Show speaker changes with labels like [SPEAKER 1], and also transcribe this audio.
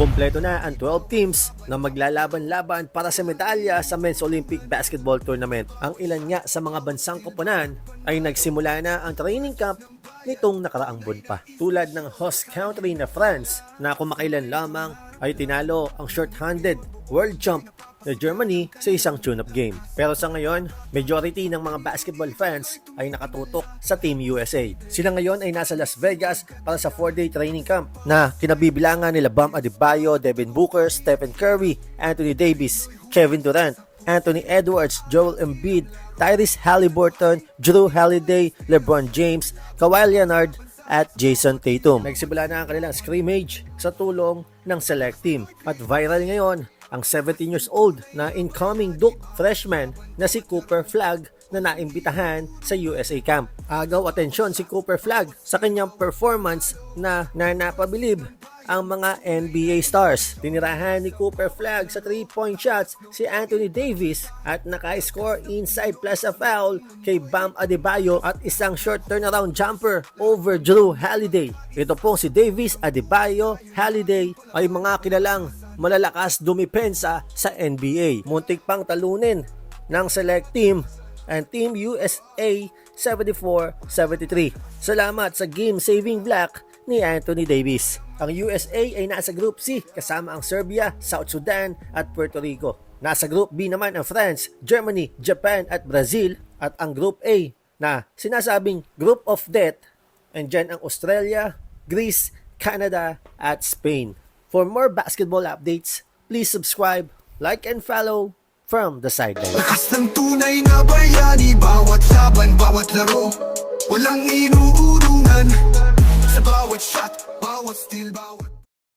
[SPEAKER 1] Kompleto na ang 12 teams na maglalaban-laban para sa medalya sa Men's Olympic Basketball Tournament. Ang ilan nga sa mga bansang koponan ay nagsimula na ang training camp nitong nakaraang buwan pa. Tulad ng host country na France na kumakailan lamang ay tinalo ang short-handed world champ na Germany sa isang tune-up game. Pero sa ngayon, majority ng mga basketball fans ay nakatutok sa Team USA. Sila ngayon ay nasa Las Vegas para sa 4-day training camp na kinabibilangan nila Bam Adebayo, Devin Booker, Stephen Curry, Anthony Davis, Kevin Durant, Anthony Edwards, Joel Embiid, Tyrese Halliburton, Drew Holiday, LeBron James, Kawhi Leonard, at Jason Tatum. Nagsimula na ang kanilang scrimmage sa tulong ng select team. At viral ngayon ang 17 years old na incoming Duke freshman na si Cooper Flag na naimbitahan sa USA camp. Agaw atensyon si Cooper Flag sa kanyang performance na nanapabilib ang mga NBA stars. Tinirahan ni Cooper Flag sa 3-point shots si Anthony Davis at naka-score inside plus a foul kay Bam Adebayo at isang short turnaround jumper over Drew Holiday. Ito pong si Davis, Adebayo, Holiday ay mga kilalang malalakas dumipensa sa NBA. Muntik pang talunin ng select team and Team USA 74-73. Salamat sa game-saving block ni Anthony Davis. Ang USA ay nasa Group C kasama ang Serbia, South Sudan at Puerto Rico. Nasa Group B naman ang France, Germany, Japan at Brazil at ang Group A na sinasabing Group of Death and dyan ang Australia, Greece, Canada at Spain. For more basketball updates, please subscribe, like and follow from the sideline.
[SPEAKER 2] Lakas ng tunay na bayani Bawat laban, bawat laro Walang inuurungan